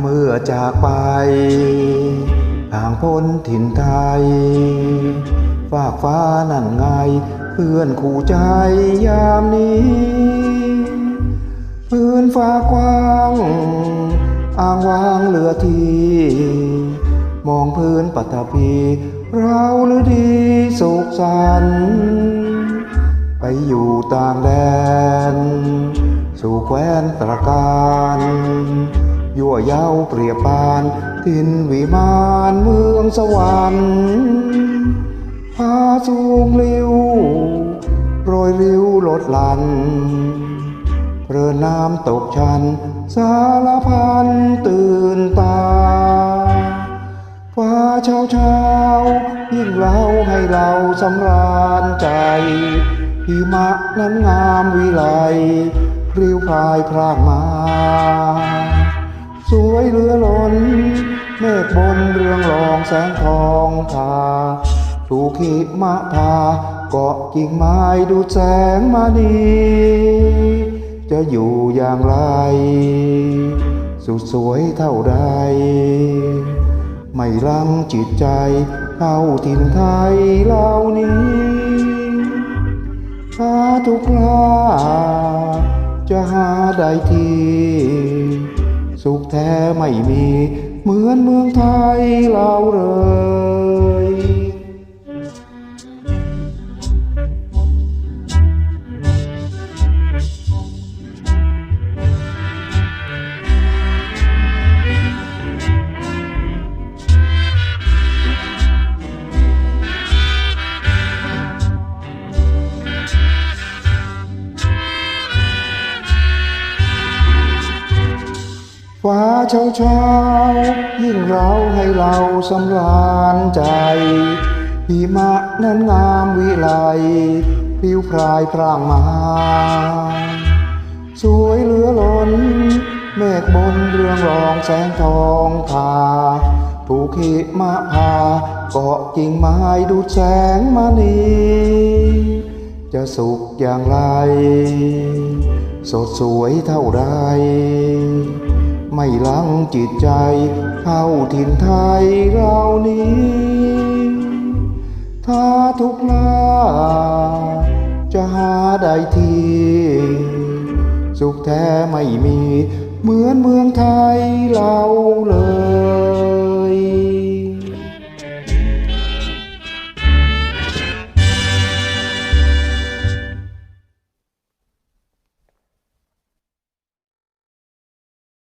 เมื่อจากไปห่างพ้นถิ่นไทย ฝากฟ้านั่นไง เพื่อนคู่ใจยามนี้ พื้นฟ้ากว้างอ่างวางเหลือทีมองพื้นปัตภีเราหรือดีสุขสันต์ไปอยู่ต่างแดน สู่แคว้นตระการ ยั่วเย้าเปรียบปาน ทินวิมานเมืองสวรรค์พาสูงริ้วโรยริ้วลดลันเรือน้ำตกชัน สารพันตื่นตา ฟ้าเช้าเช้ายิ่งเล่าให้เราสำราญใจหิมะนั้นงามวิไลพริ้วพายพรากมา เหลือล้น เมฆบนเรืองรองแสงทองทาถูกหิมะพาเกาะกิ่งไม้ดูแสงมานีจะอยู่อย่างไร สุดสวยเท่าใด ไม่ลังจิตใจเข้าถิ่นไทยเหล่านี้หาทุกลาจะหาได้ที สุขแท้ไม่มี เหมือนเมืองไทยเราเลย ฟ้าเช้าเช้ายิ่งเราให้เราสำราญใจหิมะนั้นงามวิไลผิวพรายพร่างมา สวยเหลือล้น เมฆบนเรืองรองแสงทองทาถูกหิมะพาเกาะกิ่งไม้ดูแสงมานีจะสุขอย่างไร สดสวยเท่าใด ไม่ลังจิตใจ เข้าถิ่นไทยเรานี้ ถ้าทุกลาจะหาได้ทีสุขแท้ไม่มี เหมือนเมืองไทยเราเลย